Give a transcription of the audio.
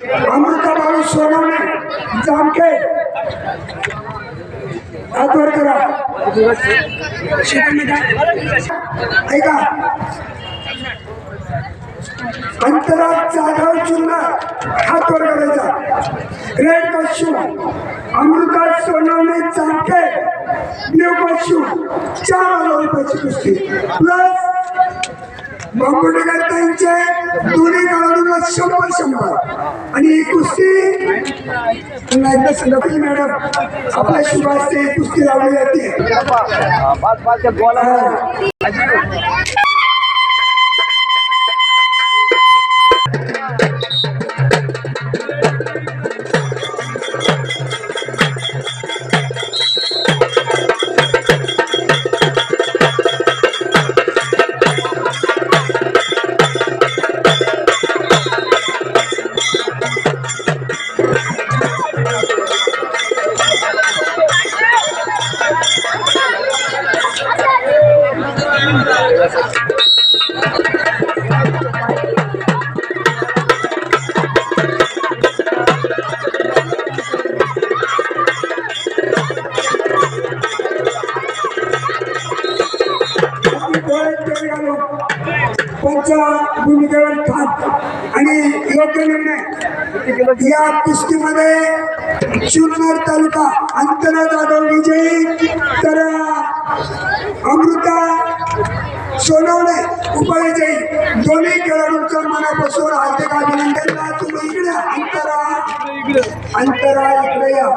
अमृताबाई सोनवणे जामखे आदर करा. ऐका. अंतराळ जाधव चुन्ना हात वर करायचा. रेड कशू अमृता सोनवणे जामखे ब्ल्यू कशू चार हजार रुपयाची कुस्ती. प्लस त्यांचे दोन्ही कुस्ती एकदा संध्याकाळी मॅडम आपल्या शुभास्ते कुस्ती लावली जाते भूमिकेवर ठाक आणि योग्य निर्णय या कुस्तीमध्ये जुन्नर तालुका अंतरा जाधव विजयी तर अमृता सोनवणे उपविजयी दोन्ही खेळाडूंचं मनापासून हार्दिक अभिनंदन. तुम्ही इकडे अंतरा. अंतरा इकडे या.